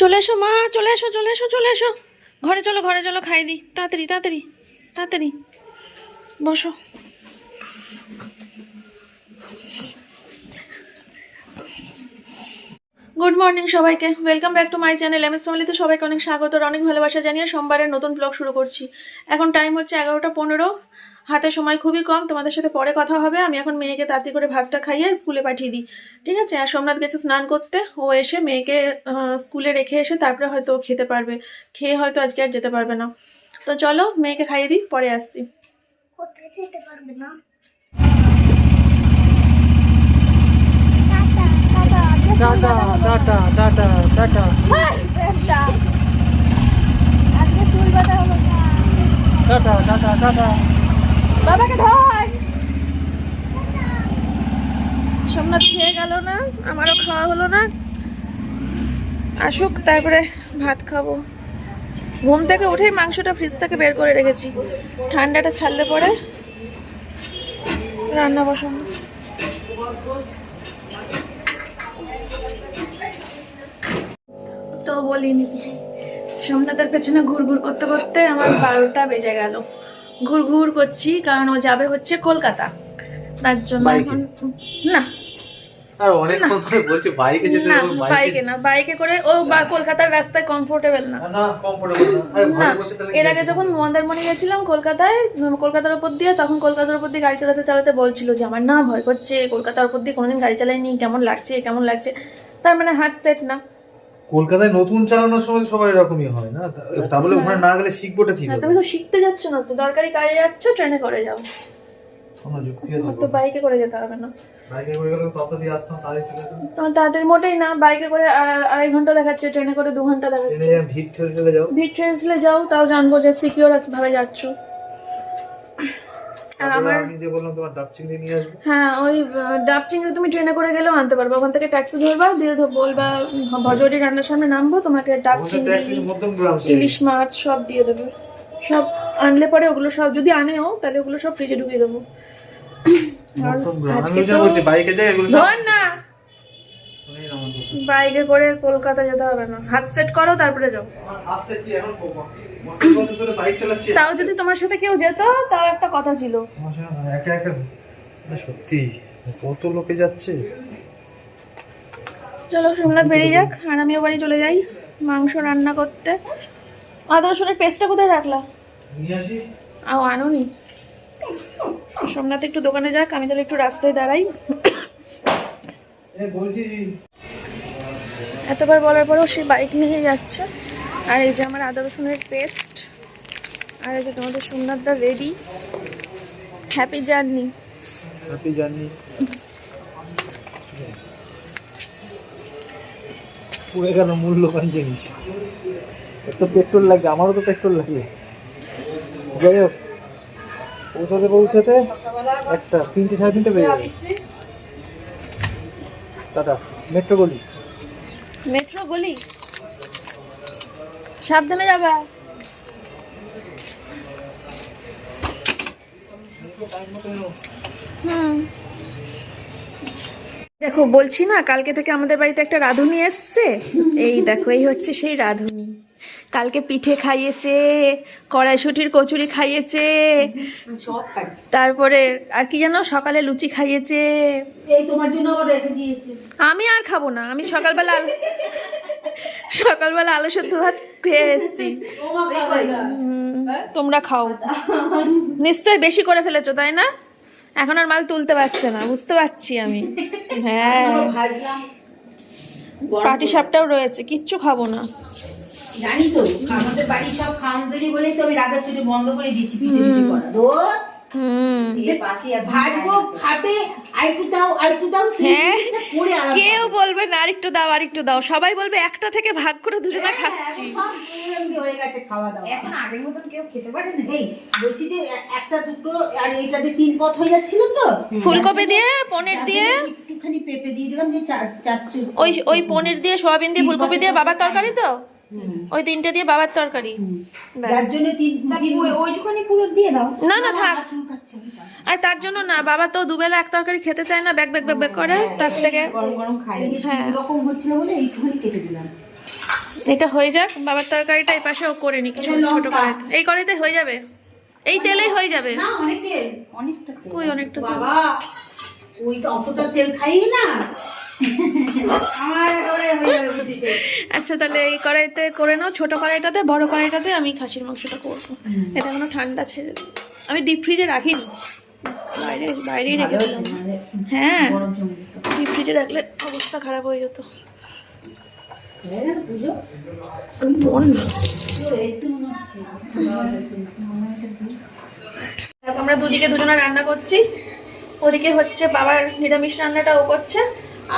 চলে এসো, মা, চলে এসো চলে এসো চলে এসো। ঘরে চলো ঘরে চলো, খাই দিই তাড়াতাড়ি তাড়াতাড়ি তাড়াতাড়ি। বসো। গুড মর্নিং সবাইকে। Welcome back to my channel M S ফ্যামিলিতে সবাইকে অনেক স্বাগত অনেক ভালোবাসা জানিয়ে সোমবারের নতুন ব্লগ শুরু করছি। এখন টাইম হচ্ছে এগারোটা পনেরো। হাতে সময় খুবই কম তোমাদের সাথে পরে কথা হবে। আমি এখন মেয়েকে তাড়াতাড়ি করে ভাতটা খাইয়ে স্কুলে পাঠিয়ে দিই। ঠিক আছে? আর সোমনাথ গেছে স্নান করতে। ও এসে মেয়েকে স্কুলে রেখে এসে তারপরে হয়তো ও খেতে পারবে। খেয়ে হয়তো আজকে আর যেতে পারবে না। তো চলো মেয়েকে খাইয়ে দিই পরে আসছি। কোথায় যেতে পারবে না? Tata tata tata tata tata. Somnath খেয়ে না, আমারও খাওয়া হলো না। আসুক, তারপরে ভাত খাব। ঘুম থেকে উঠেই মাংসটা ফ্রিজ থেকে বের করে রেখেছি। ঠান্ডাটা ছাড়লে পরে রান্না বসাবো। তো বলিনি, সোমনাথের পেছনে ঘুর ঘুর করতে করতে আমার বারোটা বেজে গেল। ঘুর ঘুর করছি কারণ ও যাবে হচ্ছে কলকাতা। তার জন্য এখন না। আর অনেক ধরে বলছে বাইকে যেতে না বাইকে? না বাইকে করে ও বা কলকাতার রাস্তায় কমফোর্টেবল না। না কমফোর্টেবল এর আগে যখন মন্দারমণি গেছিলাম কলকাতায় কলকাতার উপর দিয়ে তখন কলকাতার উপর দিয়ে গাড়ি চালাতে চালাতে বলছিল যে আমার না ভয় করছে। কলকাতার উপর দিয়ে কোনোদিন গাড়ি চালাইনি কেমন লাগছে কেমন লাগছে? তার মানে হাত সেট না। কলকাতায় নতুন চালানোর সময় তো সবার এরকমই হয় না? তা- তা বলে ওখানে না গেলে শিখবোটা কি হ্যাঁ তুমি তো শিখতে যাচ্ছ না তো দরকারি কাজে যাচ্ছ ট্রেনে করে যাও। কোনো যুক্তি আছে তো বাইকে করে যেতে হবে না। বাইকে করে গেলে দিয়ে আসতাম তাদের চলে যেতাম। তোমার তাড়াতাড়ি মোটেই না বাইকে করে আড়াই- ঘণ্টা দেখাচ্ছে ট্রেনে করে দু ঘণ্টা দেখাচ্ছে। ভিড় ঠেলে যাও। ভিড় ট্রেন ঠেলে যাও তাও জানব যে সিকিওর ভাবে যাচ্ছ। আর আমার আমি যে বললাম তোমার ডাব চিংড়ি নিয়ে আসব। হ্যাঁ ওই ডাব চিংড়ি তুমি ট্রেনে করে গেলেও আনতে পারবে। ওখান থেকে ট্যাক্সি ধরবা দিয়ে বলবা ভজরি রান্নার সামনে নামবো তোমাকে ডাব চিংড়ি ইলিশ মাছ সব দিয়ে দেবে। সব আনলে পরে ওগুলো সব যদি আনেও তাহলে ওগুলো সব ফ্রিজে ঢুকিয়ে দেবো। বাইকে করে কলকাতা যেতে হবে না। হাত সেট করো তারপরে যাও। তাও যদি তোমার সাথে কেউ যেত তাও একটা কথা ছিল। একা একা সত্যি? কত লোকে যাচ্ছে? চলো সোমনাথ বেরিয়ে যাক আর আমিও বাড়ি চলে যাই মাংস রান্না করতে। আদা রসুনের পেস্টটা কোথায় রাখলা? আও আনোনি? সোমনাথ একটু দোকানে যাক আমি তাহলে একটু রাস্তায় দাঁড়াই। এতবার বলার পরেও সে বাইক নিয়ে যাচ্ছে। আর এই যে আমার আদা রসুনের পেস্ট আর এই যে তোমাদের সোমনাথদা ready happy journey happy journey পুড়ে গেল মূল্যবান জিনিস। এত পেট্রোল লাগে আমারও তো পেট্রোল লাগে। যাই হোক পৌঁছাতে পৌঁছাতে একটা তিনটে সাড়ে তিনটে বেজে যাবে। টাটা মেট্রো গলি। মেট্রো গলি? সাবধানে যাবে। হুম। দেখো, বলছি না, কালকে থেকে আমাদের বাড়িতে একটা রাঁধুনি এসছে। এই দেখো, এই হচ্ছে সেই রাঁধুনি। কালকে পিঠে খাইয়েছে কড়াইশুটির কচুরি খাইয়েছে তারপরে আর কি জানো সকালে লুচি খাইয়েছে। আমি আর খাব না আমি সকালবেলা সকালবেলা আলু সেদ্ধ ভাত খেয়ে এসেছি। তোমার না। তোমরা খাও। নিশ্চয়ই বেশি করে ফেলেছো তাই না? এখন আর মাল তুলতে পারছে না বুঝতে পারছি আমি। হ্যাঁ। পাটি সাপটাও রয়েছে কিচ্ছু খাব না। জানি তো আমাদের বাড়ি সব খাওয়ান তৈরি বলেই তো আমি রাগার চুটি বন্ধ করে দিয়েছি পিঠে পিঠে করা। ধর। দাও হ্যাঁ। কেউ বলবে না আরেকটু দাও আরেকটু দাও। সবাই বলবে একটা থেকে ভাগ করে দুজনে খাচ্ছি। এমনি হয়ে না? এই বলছি যে এ- একটা দুটো আর এইটাতে তিন পথ হয়ে যাচ্ছিল তো ফুলকপি দিয়ে পনির দিয়ে? ওই পনির দিয়ে সোয়াবিন দিয়ে ফুলকপি দিয়ে বাবার তরকারি তো? ওই তিনটে দিয়ে বাবার তরকারি। না না থাক। আর তার জন্য না বাবা তো দুবেলা এক তরকারি খেতে চায় না ব্যাগ ব্যাগ ব্যাগ ব্যাগ করে তার থেকে। গরম গরম খাই এই যে হ্যাঁ। এটা হয়ে যাক বাবার তরকারিটা এই পাশে ও করে নি কিছু ছোট করে। এই কড়াইতে হয়ে যাবে। এই তেলেই হয়ে যাবে। না অনেক তেল। অনেকটা তেল। অনেকটা তেল? বাবা। ওই তো অতটা তেল খাই না। আমার একেবারে যাবে বুঝিস আচ্ছা তাহলে এই কড়াইতে করে নাও ছোট কড়াইটাতে বড় কড়াইটাতে আমি খাসির মাংসটা করব। এটা কোনো ঠান্ডা ছেড়ে আমি ডিপ ফ্রিজে রাখিনি। বাইরে বাইরেই রেখেছিলাম হ্যাঁ। ডিপ ফ্রিজে রাখলে অবস্থা খারাপ হয়ে যেত। হয়ে আমরা দুদিকে দুজনে রান্না করছি। ওদিকে হচ্ছে বাবার নিরামিষ রান্নাটা ও করছে,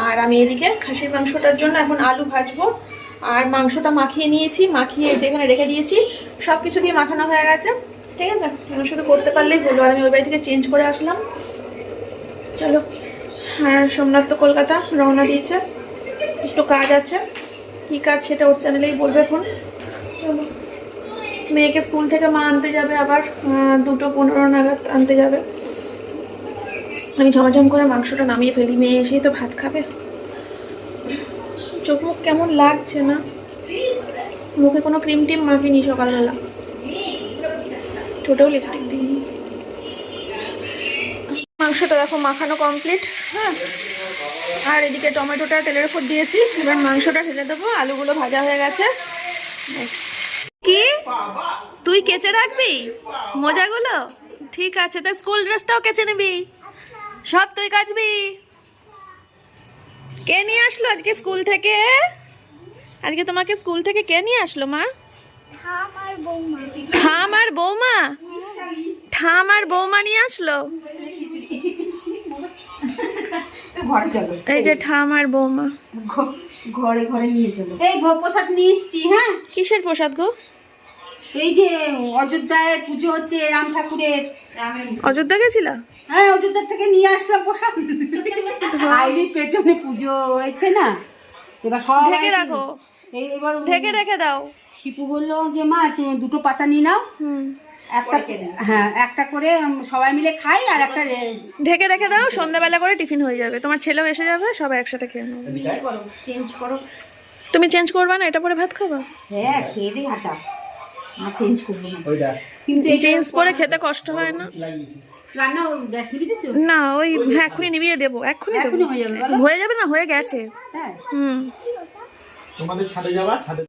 আর আমি এদিকে খাসির মাংসটার জন্য এখন আলু ভাজবো। আর মাংসটা মাখিয়ে নিয়েছি, মাখিয়ে যেখানে রেখে দিয়েছি সব কিছু দিয়ে মাখানো হয়ে গেছে। ঠিক আছে? আমি শুধু করতে পারলেই হলো, আর আমি ওই বাড়ি থেকে চেঞ্জ করে আসলাম। চলো, আর সোমনাথ তো কলকাতা, রওনা দিয়েছে। একটু কাজ আছে। কী কাজ সেটা ওর চ্যানেলেই বলবে এখন। চলো। মেয়েকে স্কুল থেকে মা আনতে যাবে আবার দুটো পনেরো নাগাদ আনতে যাবে। আমি ঝমঝম করে মাংসটা নামিয়ে ফেলি, মেয়ে এসেই তো ভাত খাবে। চোখ মুখ কেমন লাগছে না? মুখে কোনো ক্রিম টিম মাখিনি সকালবেলা। ঠোঁটেও লিপস্টিক দিইনি। মাংসটা দেখো মাখানো কমপ্লিট হ্যাঁ? আর এদিকে টমেটোটা তেলের উপর দিয়েছি, এবার মাংসটা ঢেলে দেবো, আলুগুলো ভাজা হয়ে গেছে। কি? তুই কেচে রাখবি? মোজাগুলো? ঠিক আছে, তা স্কুল ড্রেসটাও কেচে নিবি। সব তুই কাচবি? কে নিয়ে আসলো আজকে স্কুল থেকে? আজকে তোমাকে স্কুল থেকে কে নিয়ে আসলো মা? থাম আর বৌমা। ঠাম আর বৌমা? ঠাম আর বৌমা নিয়ে আসলো? এই যে ঠাম আর বৌমা। ঘরে ঘরে নিয়ে চলো। এই ভোগ প্রসাদ নিয়ে এসছি হ্যাঁ? কিসের প্রসাদ গো? এই যে অযোধ্যায় পুজো হচ্ছে রাম ঠাকুরের। অযোধ্যা গেছিলা? হ্যাঁ অযোধ্যা থেকে নিয়ে আসলাম প্রসাদ। আইডির পেছনে পুজো হয়েছে না? এবার সব ঢেকে রাখো। এবার ঢেকে রেখে দাও। শিপু বলল যে মা তুমি দুটো পাতা নিয়ে নাও। হুম। একটা হ্যাঁ একটা করে সবাই মিলে খাই আর একটা ঢেকে রেখে দাও সন্ধ্যাবেলা করে টিফিন হয়ে যাবে। তোমার ছেলেও এসে যাবে সবাই একসাথে খেয়ে নেবে। চেঞ্জ করো? তুমি চেঞ্জ করবা না? এটা পরে ভাত খাবা? হ্যাঁ খেয়ে দে হাঁটা। আর চেঞ্জ করব না। ওইটা। কিন্তু এই চেঞ্জ করে খেতে কষ্ট হয় না? রান্না গ্যাস নিবি না ওই এক্ষুনি নিবিয়ে দেবো এক্ষুনি এখনই হয়ে যাবে হয়ে যাবে না হয়ে গেছে। হ্যাঁ হুম। তোমাদের ছাদে যাবা? ছাদে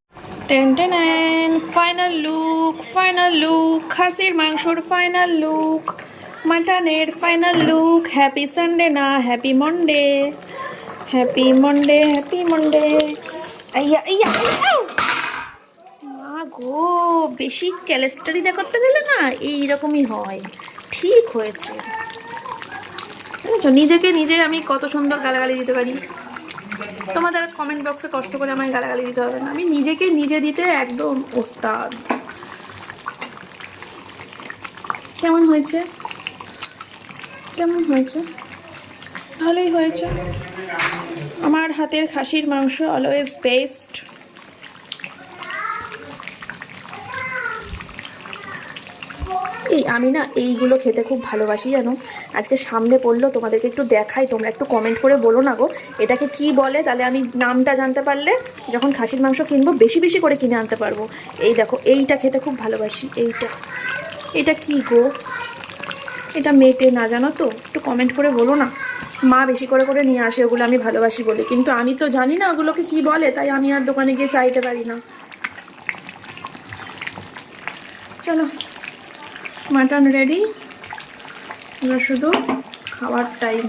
ten ten final look final look খাসির মাংসর ফাইনাল লুক মাটনের ফাইনাল লুক হ্যাপি সানডে না happy Monday happy Monday happy Monday আইয়া আইয়া আইয়া। মা গো বেশি ক্যালেস্টারিদা করতে গেলে না এইরকমই হয়। ঠিক হয়েছে। বুঝেছ নিজেকে নিজে আমি কত সুন্দর গালাগালি দিতে পারি। তোমাদের কমেন্ট বক্সে কষ্ট করে আমায় গালাগালি দিতে হবে না। আমি নিজেকে নিজে দিতে একদম ওস্তাদ। কেমন হয়েছে? কেমন হয়েছে? ভালোই হয়েছে। আমার হাতের খাসির মাংস অলওয়েজ বেস্ট এই আমি না এইগুলো খেতে খুব ভালোবাসি জানো? আজকে সামনে পড়ল, তোমাদেরকে একটু দেখাই, তোমরা একটু কমেন্ট করে বলো না গো। এটাকে কি বলে? তাহলে আমি নামটা জানতে পারলে যখন খাসির মাংস কিনবো, বেশি বেশি করে কিনে আনতে পারব। এই দেখো, এইটা খেতে খুব ভালোবাসি, এইটা। এটা কি গো? এটা মেটে না, জানো তো? একটু কমেন্ট করে বলো না। মা বেশি করে করে নিয়ে আসে, ওগুলো আমি ভালোবাসি বলে। কিন্তু আমি তো জানি না ওগুলোকে কি বলে, তাই আমি আর দোকানে গিয়ে চাইতে পারি না। চলো। মাটন রেডি এবার শুধু খাওয়ার টাইম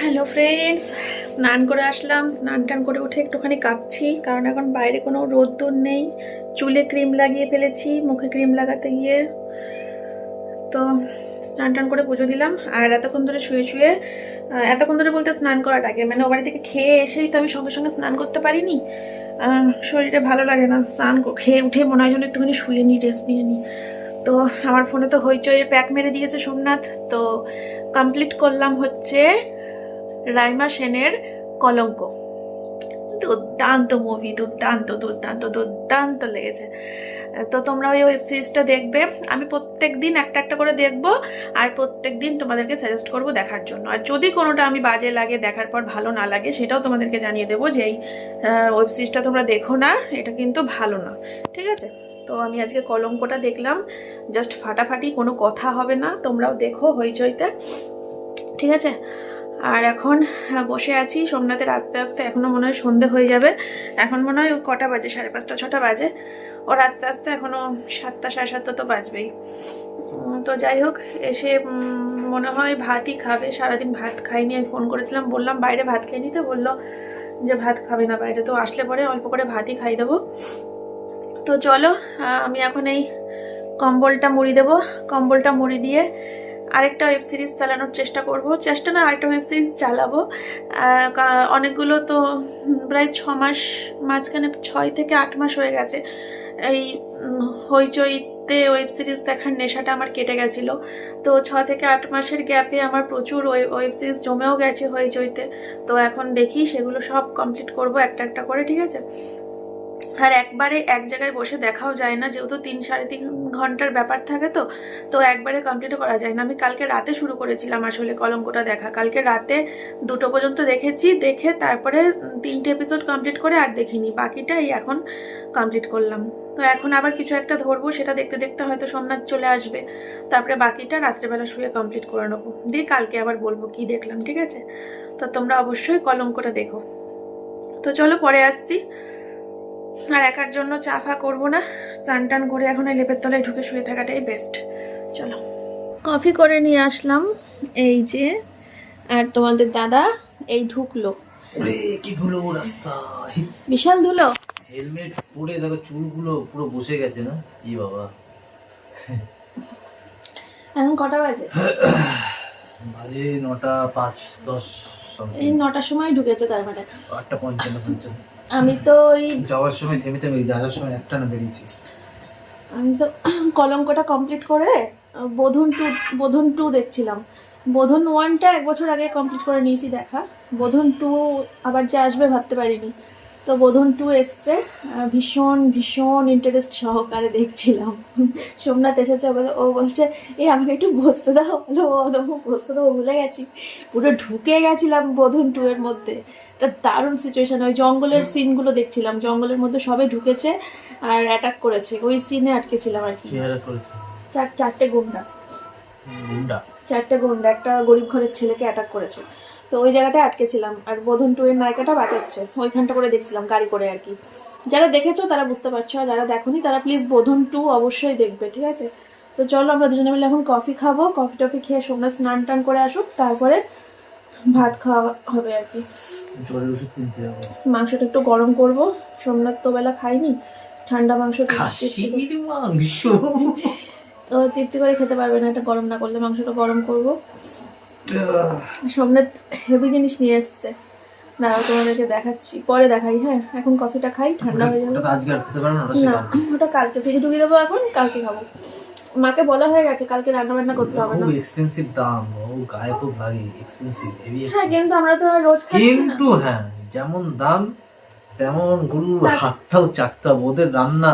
হ্যালো ফ্রেন্ডস স্নান করে আসলাম। স্নান টান করে উঠে একটুখানি কাঁপছি, কারণ এখন বাইরে কোনো রোদ্দুর নেই। চুলে ক্রিম লাগিয়ে ফেলেছি, মুখে ক্রিম লাগাতে গিয়ে। তো স্নান টান করে পুজো দিলাম, আর এতক্ষণ ধরে শুয়ে শুয়ে এতক্ষণ ধরে বলতে স্নান করার আগে। মানে ও বাড়ি থেকে খেয়ে এসেই তো আমি সঙ্গে সঙ্গে স্নান করতে পারিনি। শরীরে ভালো লাগে না, স্নান খেয়ে উঠে মনে হয় যেন একটুখানি শুয়ে নিই রেস্ট নিয়ে নিই তো আমার ফোনে তো হইচইয়ের প্যাক মেরে দিয়েছে সোমনাথ, তো কমপ্লিট করলাম হচ্ছে রাইমা সেনের কলঙ্ক। দুর্দান্ত মুভি দুর্দান্ত দুর্দান্ত দুর্দান্ত লেগেছে। তো তোমরা ওই ওয়েব সিরিজটা দেখবে। আমি প্রত্যেক দিন একটা একটা করে দেখব আর প্রত্যেক দিন তোমাদেরকে সাজেস্ট করব দেখার জন্য। আর যদি কোনোটা আমি বাজে লাগে, দেখার পর ভালো না লাগে, সেটাও তোমাদেরকে জানিয়ে দেবো যে এই ওয়েব সিরিজটা তোমরা দেখো না, এটা কিন্তু ভালো না। ঠিক আছে? তো আমি আজকে কলঙ্কটা দেখলাম। জাস্ট ফাটাফাটি, কোনো কথা হবে না। তোমরাও দেখো হইচইতে। ঠিক আছে? আর এখন বসে আছি। সোমনাথের আস্তে আস্তে এখনও মনে হয় সন্ধে হয়ে যাবে। এখন মনে হয় কটা বাজে? সাড়ে পাঁচটা, ছটা বাজে। ওর আস্তে আস্তে এখনও সাতটা, সাড়ে সাতটা তো বাজবেই। তো যাই হোক, এসে মনে হয় ভাতই খাবে। সারাদিন ভাত খাইনি, আমি ফোন করেছিলাম, বললাম বাইরে ভাত খেয়ে নিতে, বলল যে ভাত খাবে না বাইরে। তো আসলে পরে অল্প করে ভাতই খাই দেবো। তো চলো আমি এখন এই কম্বলটা মুড়ি দেবো। কম্বলটা মুড়ি দিয়ে আরেকটা ওয়েব সিরিজ চালানোর চেষ্টা করব। চেষ্টা না আরেকটা ওয়েব সিরিজ চালাবো। অনেকগুলো তো প্রায় ছ মাস, মাঝখানে ছয় থেকে আট মাস হয়ে গেছে। এই হইচইতে ওয়েব সিরিজ দেখার নেশাটা আমার কেটে গেছিল। তো ছ থেকে আট মাসের গ্যাপে আমার প্রচুর ওয়েব সিরিজ জমেও গেছে হইচইতে। তো এখন দেখি সেগুলো সব কমপ্লিট করব একটা একটা করে, ঠিক আছে? আর একবারে এক জায়গায় বসে দেখাও যায় না, যেহেতু তিন সাড়ে তিন ঘণ্টার ব্যাপার থাকে তো তো একবারে কমপ্লিটও করা যায় না। আমি কালকে রাতে শুরু করেছিলাম আসলে কলঙ্কটা দেখা। কালকে রাতে দুটো পর্যন্ত দেখেছি, দেখে তারপরে তিনটে এপিসোড কমপ্লিট করে আর দেখিনি। বাকিটা এই এখন কমপ্লিট করলাম। তো এখন আবার কিছু একটা ধরবো, সেটা দেখতে দেখতে হয়তো সোমনাথ চলে আসবে। তারপরে বাকিটা রাত্রেবেলা শুয়ে কমপ্লিট করে নেব। দিয়ে কালকে আবার বলব কি দেখলাম, ঠিক আছে? তো তোমরা অবশ্যই কলঙ্কটা দেখো। তো চলো পরে আসছি। আর একার জন্য চা ফা করব না। চান টান করে এখন এই লেপের তলায় ঢুকে শুয়ে থাকাটাই বেস্ট চলো। কফি করে নিয়ে আসলাম। এই যে আর তোমাদের দাদা এই ঢুকলো কি ধুলো রাস্তায় বিশাল ধুলো। হেলমেট পরে দেখো চুলগুলো পুরো বসে গেছে না? ই বাবা। এখন কটা বাজে? বাজে নটা পাঁচ দশ এই নটার সময় ঢুকেছে তার মানে। আটটা পঞ্চান্ন পঞ্চান্ন। আমি তো ওই যাওয়ার সময় থেমে থেমে যাওয়ার সময় একটা না বেরিয়েছি। আমি তো কলঙ্কটা কমপ্লিট করে বোধন টু বোধন টু দেখছিলাম। বোধন ওয়ানটা এক বছর আগে কমপ্লিট করে নিয়েছি দেখা। বোধন টু আবার যে আসবে ভাবতে পারিনি। তো বোধন টু এসছে ভীষণ ভীষণ ইন্টারেস্ট সহকারে দেখছিলাম। সোমনাথ এসেছে ও বলে- ও বলছে এ আমাকে একটু বসতে দাও। বলে ও বসতে দাও ভুলে গেছি। পুরো ঢুকে গেছিলাম বোধন টু এর মধ্যে। একটা দারুণ সিচুয়েশন ওই জঙ্গলের সিনগুলো দেখছিলাম। জঙ্গলের মধ্যে সবে ঢুকেছে আর অ্যাটাক করেছে। ওই সিনে আটকেছিলাম আর কি। চার চারটে গুন্ডা। চারটে গুন্ডা। একটা গরিব ঘরের ছেলেকে অ্যাটাক করেছে। তো ওই জায়গাটায় আটকেছিলাম। আর বোধন টু এর নায়িকাটা বাঁচাচ্ছে। ওইখানটা করে দেখছিলাম গাড়ি করে আর কি। যারা দেখেছ তারা বুঝতে পারছ আর যারা দেখোনি তারা প্লিজ বোধন টু অবশ্যই দেখবে ঠিক আছে? তো চলো আমরা দুজনে মিলে এখন কফি খাব। কফি টফি খেয়ে সোমনাথ স্নান টান করে আসুক। তারপরে ভাত খাওয়া হবে আর কি। জ্বরের ওষুধ কিনতে যাব। মাংসটা একটু গরম করব। সোমনাথ তো বেলা খাইনি ঠান্ডা মাংস মাংস? তো তৃপ্তি করে খেতে পারবে না এটা গরম না করলে মাংসটা গরম করব। সোমনাথ হেভি জিনিস নিয়ে এসছে। দাঁড়াও তোমাদেরকে দেখাচ্ছি পরে দেখাই হ্যাঁ? এখন কফিটা খাই ঠান্ডা হয়ে যাবে। ওটা আজকে আর খেতে পারব না ওটা ওটা কালকে ফ্রিজে ঢুকিয়ে দেবো এখন কালকে খাব। মাকে বলা হয়ে গেছে কালকে রান্না বান্না করতে হবে না। খুব এক্সপেন্সিভ দাম ও গায়ে খুব লাগে এক্সপেন্সিভ হ্যাঁ কিন্তু আমরা তো রোজ খাচ্ছি না। কিন্তু হ্যাঁ যেমন দাম তেমন গরু হাতটাও চারটা ওদের রান্না।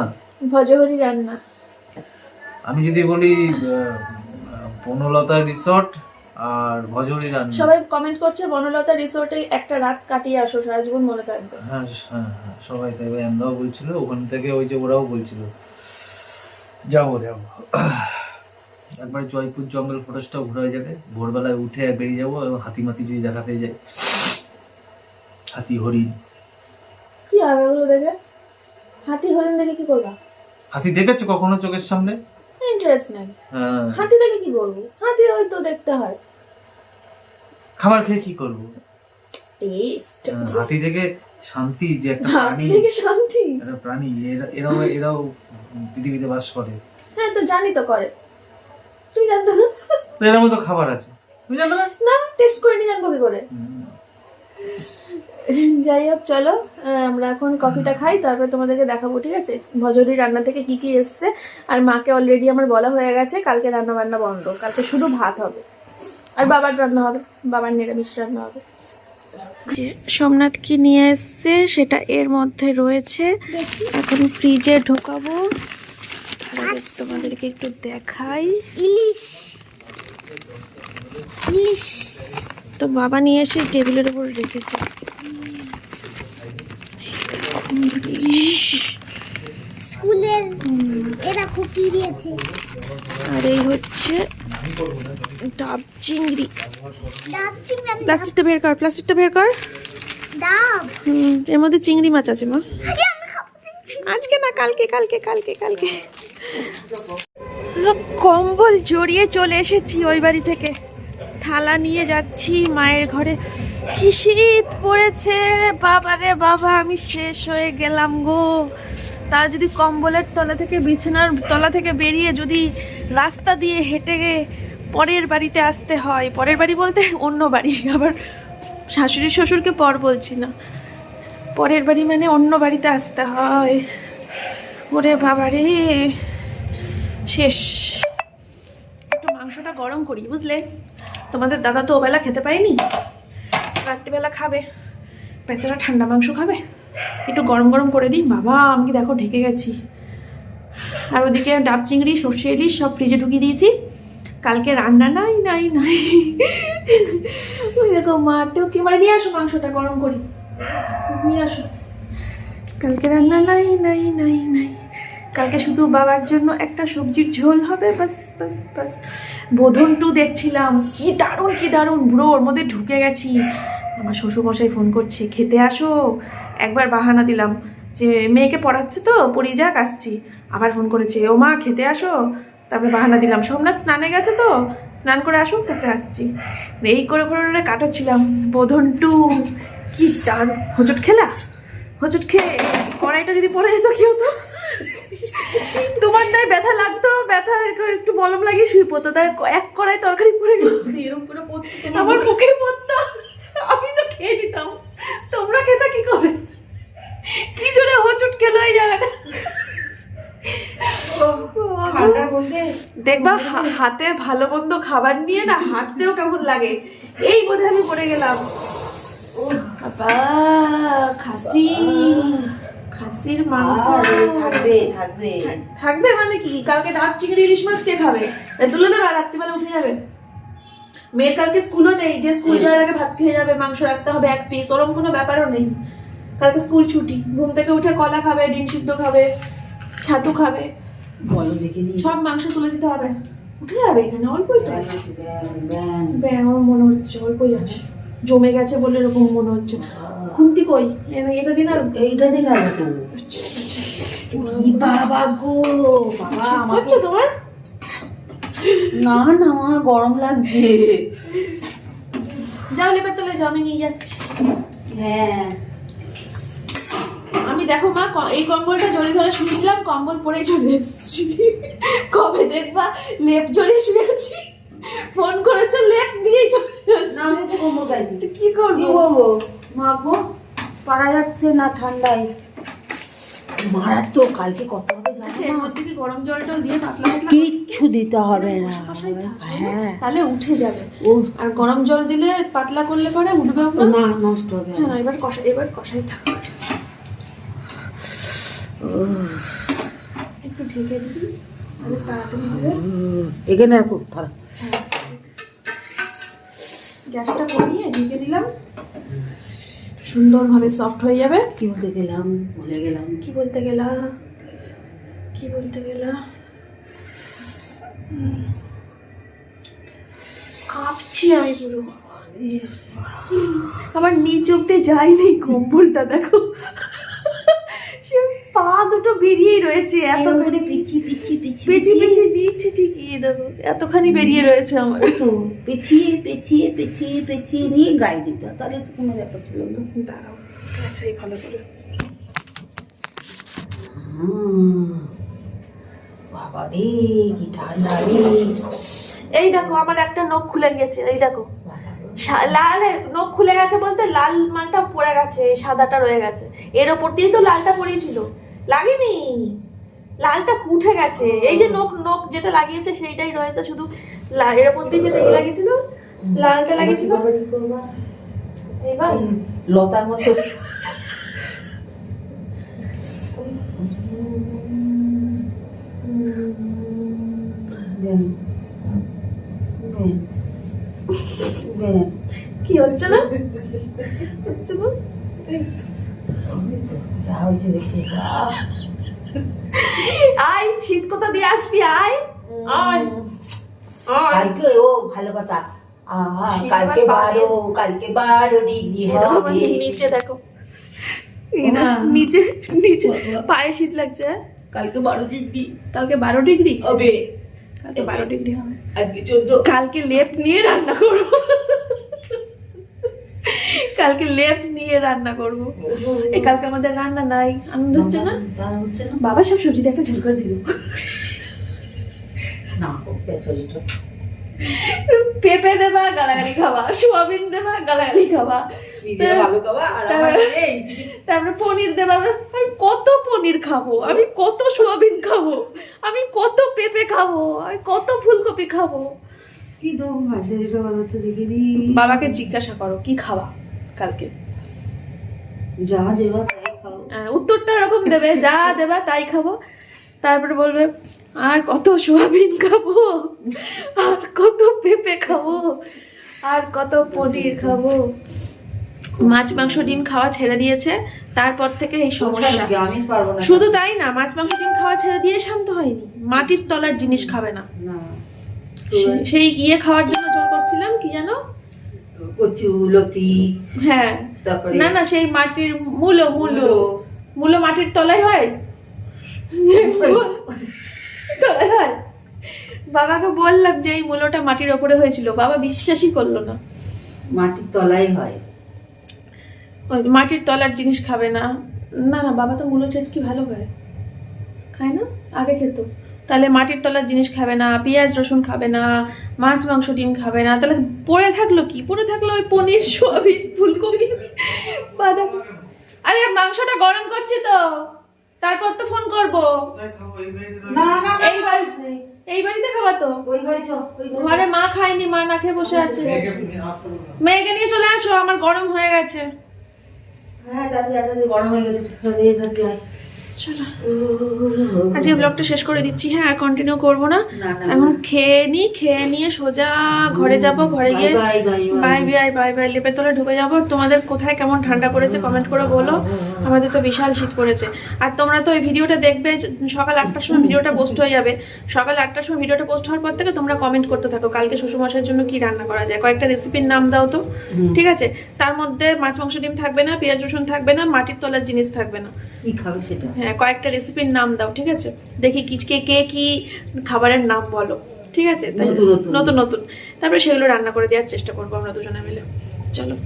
ভজহরি রান্না। আমি যদি বলি বনলতা রিসর্ট আর ভজরি রান্না। সবাই কমেন্ট করছে বনলতা রিসোর্টে একটা রাত কাটিয়ে আসো সারা জীবন মনে থাকবে। হ্যাঁ হ্যাঁ হ্যাঁ সবাই তাই আমরাও বলছিল ওখান থেকে ওই যে ওরাও বলছিল। যাব যাব। একবার জয়পুর জঙ্গল ফরেস্টটাও ঘোরা হয়ে যাবে। ভোরবেলায় উঠে বেরিয়ে যাব এবং হাতি মাতি যদি দেখা পেয়ে যায়। হাতি হরিণ। কি হবে ওগুলো দেখে? হাতি হরিণ দেখে কি করবা? হাতি দেখেছ কখনো চোখের সামনে? ইন্টারেস্ট নাই। হ্যাঁ। হাতি দেখে কি করব? হাতি হয়তো দেখতে হয়। খাবার খেয়ে কি করব? হ্যাঁ, হাতি দেখে শান্তি যে একটা প্রাণী। দেখে শান্তি। একটা প্রাণী। এরা- এরাও এরাও পৃথিবীতে বাস করে। হ্যাঁ তো জানি তো করে। তুমি জানতো না? এর মতো খাবার আছে। তুমি জানো না? না টেস্ট করে নিয়ে জানব কি করে? যাই হোক চলো আমরা এখন কফিটা খাই তারপরে তোমাদেরকে দেখাবো ঠিক আছে? ভজরি রান্না থেকে কি কি এসছে? আর মাকে অলরেডি আমার বলা হয়ে গেছে কালকে রান্না বান্না বন্ধ। কালকে শুধু ভাত হবে। আর বাবার রান্না হবে বাবার নিরামিষ রান্না হবে। যে সোমনাথ কি নিয়ে এসছে সেটা এর মধ্যে রয়েছে। এখন ফ্রিজে ঢোকাবো। তোমাদেরকে একটু দেখাই। ইলিশ। ইলিশ। তো বাবা নিয়ে এসে টেবিলের উপর রেখেছে। স্কুলের এরা খুকি দিয়েছে? আর এই হচ্ছে ডাব চিংড়ি। ডাব চিংড়ি প্লাস্টিকটা বের কর প্লাস্টিকটা বের কর। ডাব। হুম, এর মধ্যে চিংড়ি মাছ আছে মা। আগে আমি খাব চিংড়ি। আজকে না কালকে কালকে কালকে কালকে। কম্বল জড়িয়ে চলে এসেছি ওই বাড়ি থেকে। থালা নিয়ে যাচ্ছি মায়ের ঘরে। কি শীত পড়েছে বাবারে বাবা আমি শেষ হয়ে গেলাম গো। তা যদি কম্বলের তলা থেকে বিছানার তলা থেকে বেরিয়ে যদি রাস্তা দিয়ে হেঁটে পরের বাড়িতে আসতে হয়, পরের বাড়ি বলতে অন্য বাড়ি, আবার শাশুড়ি শ্বশুরকে পর বলছি না। পরের বাড়ি মানে অন্য বাড়িতে আসতে হয়। ওরে বাবা রে, শেষ। একটু মাংসটা গরম করি, বুঝলে? তোমাদের দাদা তো ওবেলা খেতে পায়নি রাত্রিবেলা খাবে। বেচারা ঠান্ডা মাংস খাবে? একটু গরম গরম করে দিই। বাবা, আমি দেখো ঢেকে গেছি। আর ওদিকে ডাব, চিংড়ি, সর্ষে, ইলিশ সব ফ্রিজে ঢুকিয়ে দিয়েছি। কালকে রান্না নাই নাই নাই। ওই দেখো মাটেও কি মানে নিয়ে আসো মাংসটা গরম করি। নিয়ে আসো। কালকে রান্না নাই নাই নাই নাই। কালকে শুধু বাবার জন্য একটা সবজির ঝোল হবে, বাস বাস বাস। বোধন টু দেখছিলাম। কি দারুণ কি দারুণ। বুড়ো ওর মধ্যে ঢুকে গেছি। আমার শ্বশুরমশাই ফোন করছে খেতে আসো? একবার বাহানা দিলাম যে মেয়েকে পড়াচ্ছে তো পড়িয়ে যাক আসছি। আবার ফোন করেছে ও মা খেতে আসো? তারপরে বাহানা দিলাম সোমনাথ স্নানে গেছে তো স্নান করে আসুক তারপরে আসছি। এই করে করে কাটাচ্ছিলাম বোধন টু কি দারুণ হোঁচট খেলা? হোঁচট খেয়ে কড়াইটা যদি পড়ে যেত কি হতো? তোমার নয় ব্যথা লাগতো ব্যথা একটু মলম লাগিয়ে শুয়ে পড়তো তাই এক কড়াই তরকারি পড়ে গেল। এরকম করে পড়ছে আমার মুখে পড়তো আমি তো খেয়ে নিতাম। তোমরা খেতা কি করে? কি জোরে হোঁচট খেলো এই জায়গাটা? দেখবা হাতে ভালো মন্দ খাবার নিয়ে না হাঁটতেও কেমন লাগে। এই বোধহয় আমি পড়ে গেলাম। বাবা খাসি। খাসির মাংস। থাকবে থাকবে। থাকবে মানে কি? কালকে ডাব চিংড়ি ইলিশ মাছ কে খাবে? তুলে দেবে আর রাত্রিবেলা উঠে যাবে। মেয়ের কালকে স্কুলও নেই যে স্কুল যাওয়ার আগে ভাত খেয়ে যাবে মাংস রাখতে হবে এক পিস ওরকম কোনো ব্যাপারও নেই। কালকে স্কুল ছুটি ঘুম থেকে উঠে কলা খাবে ডিম সিদ্ধ খাবে ছাতু খাবে। বলো দেখে সব মাংস তুলে দিতে হবে। উঠে যাবে এখানে অল্পই তো আছে। ব্যান ব্যাং আমার মনে হচ্ছে অল্পই আছে। জমে গেছে বলে এরকম মনে হচ্ছে। খুন্তি কই? এটা দিন আর এইটা দিন তো আচ্ছা, আচ্ছা। বাবা গো বাবা আমার করছ তোমার? না না গরম লাগছে। যাও লেপের তলে যাও আমি নিয়ে যাচ্ছি। হ্যাঁ। আমি দেখো মা এই কম্বলটা জড়ি ধরে শুয়েছিলাম কম্বল পরে চলে এসেছি। কবে দেখবা লেপ জড়িয়ে শুয়েছি ফোন করেছ লেপ নিয়ে চলে না আমি তো কম্বল কি করব? কি করব? মা গো পারা যাচ্ছে না ঠান্ডায়। মারাত্মক কালকে কত হবে আচ্ছা জানো এর মধ্যে কি গরম জলটা দিয়ে পাতলা পাতলা কিচ্ছু দিতে হবে না। কষাই থাক, হ্যাঁ। তাহলে উঠে যাবে। ও আর গরম জল দিলে পাতলা করলে পরে উঠবেও না না নষ্ট হবে। হ্যাঁ না, এবার কষাই এবার কষাই থাক। একটু ঢেকে দিবি তাহলে তাড়াতাড়ি হবে। এখানে রাখো থালা গ্যাসটা কমিয়ে ঢেকে দিলাম। সুন্দরভাবে সফট হয়ে যাবে। কি বলতে গেলাম? ভুলে গেলাম। কি বলতে গেলাম কি বলতে গেলাম কাঁপছি আমি পুরো। আমার নিচ অব্দি যাইনি কম্বলটা, দেখো। পা দুটো বেরিয়েই রয়েছে এত করে পিছি পিছি পিছি পেঁচি পেঁচি দিয়েছি ঠিকই দেখো এতখানি বেরিয়ে রয়েছে আমার। তো পেছিয়ে পেছিয়ে পেছিয়ে পেছিয়ে নিয়ে গায়ে দিতে তাহলে তো কোনো ব্যাপার ছিল না। দাঁড়াও আচ্ছাই ভালো করে। বাবা রে কি ঠান্ডা রে। এই দেখো আমার একটা নখ খুলে গেছে এই দেখো। লাল নখ খুলে গেছে বলতে লাল মালটা পড়ে গেছে সাদাটা রয়ে গেছে। এর ওপর দিয়ে তো লালটা পড়েছিল। লাগেনি। লালটা উঠে গেছে। এই যে নখ নখ যেটা লাগিয়েছে সেইটাই রয়েছে শুধু লা- এর ওপর দিয়ে যেটা লাগিয়েছিল লালটা লাগিয়েছিল। লতার মতো। কি হচ্ছে না? হচ্ছে না? যা হয়েছে দেখছি আয় শীত কোথা দিয়ে আসবি? আয়। আয়। আয়। কালকে ও ভালো কথা। কালকে পায়ে। বারো কালকে বারো ডিগ্রি এই দেখো আমার হবে। নিচে দেখো। নিচে নিচে। পায়ে শীত লাগছে হ্যাঁ? কালকে বারো ডিগ্রি। কালকে বারো ডিগ্রি? হবে। কালকে বারো ডিগ্রি হবে। আজকে চোদ্দ। কালকে লেপ নিয়ে রান্না করব। কালকে লেপ নিয়ে রান্না করব। এই কালকে আমাদের রান্না নাই। আনন্দ হচ্ছে না? হচ্ছে না। বাবা সব সবজি একটা ঝোল করে না পেঁপে দেবা গালাগালি খাবা সোয়াবিন দেবা গালাগালি খাবা। তারপরে পনির দেবা। আমি কত পনির খাব? আমি কত সোয়াবিন খাব? আমি কত পেঁপে খাব? আমি কত ফুলকপি খাব? কি দেখিনি বাবাকে জিজ্ঞাসা করো কি খাওয়া কালকে? যা দেবা তাই খাও। উত্তরটা এরকম দেবে যা দেবা তাই খাব। তারপরে বলবে আর কত সোয়াবিন খাব? আর কত পেঁপে খাব? আর কত পনির খাব? মাছ মাংস ডিম খাওয়া ছেড়ে দিয়েছে। তারপর থেকে এই সমস্যা শুধু তাই না মাছ মাংস ডিম খাওয়া ছেড়ে দিয়ে শান্ত হয়নি। মাটির তলার জিনিস খাবে না। সেই ইয়ে খাওয়ার জন্য জোর করছিলাম কি জানো? কচু লতি। হ্যাঁ। তারপরে না না সেই মাটির মূলো মূলো। মূলো। মাটির তলায় হয়? তলায় হয়? বাবাকে বললাম যে এই মূলোটা মাটির ওপরে হয়েছিল। বাবা বিশ্বাসই করল না। মাটির তলায় হয়। ওই মাটির তলার জিনিস খাবে না। না না বাবা তো মূলো কি ভালো খায় খায় না? আগে খেত। তাহলে মাটির তলার জিনিস খাবে না পেঁয়াজ রসুন খাবে না মাছ মাংস ডিম খাবে না। তাহলে পড়ে থাকল কি? পড়ে থাকল ওই পনির সোয়াবিন ফুলকপি বাঁধাকপি আরে মাংসটা গরম করছি তো। তারপর তো ফোন করব। এই বাড়িতে খাবা তো? ঘরে মা খায়নি মা না খেয়ে বসে আছে। মেয়েকে নিয়ে চলে আসো আমার গরম হয়ে গেছে। হ্যাঁ দাদি দাদি গরম হয়ে গেছে। চলো। আজকে ব্লগটা শেষ করে দিচ্ছি। হ্যাঁ আর কন্টিনিউ করব না। এখন খেয়ে নি খেয়ে নিয়ে সোজা ঘরে যাব ঘরে গিয়ে বাই বাই বাই বাই। লেপের তলে ঢুকে যাব। তোমাদের কোথায় কেমন ঠান্ডা পড়েছে কমেন্ট করে বলো। আমাদের তো বিশাল শীত পড়েছে। আর তোমরা তো এই ভিডিওটা দেখবে সকাল আটটার সময় ভিডিওটা পোস্ট হয়ে যাবে। সকাল আটটার সময় ভিডিওটা পোস্ট হওয়ার পর থেকে তোমরা কমেন্ট করতে থাকো। কালকে শ্বশুরমশাইয়ের জন্য কি রান্না করা যায়? কয়েকটা রেসিপির নাম দাও তো। ঠিক আছে? তার মধ্যে মাছ মাংস ডিম থাকবে না পেঁয়াজ রসুন থাকবে না মাটির তলার জিনিস থাকবে না। কি খাবে সেটা? হ্যাঁ কয়েকটা রেসিপির নাম দাও ঠিক আছে? দেখি কি কে কে কি খাবারের নাম বলো ঠিক আছে। নতুন নতুন। তারপরে সেগুলো রান্না করে দেওয়ার চেষ্টা করব আমরা দুজনে মিলে। চলো।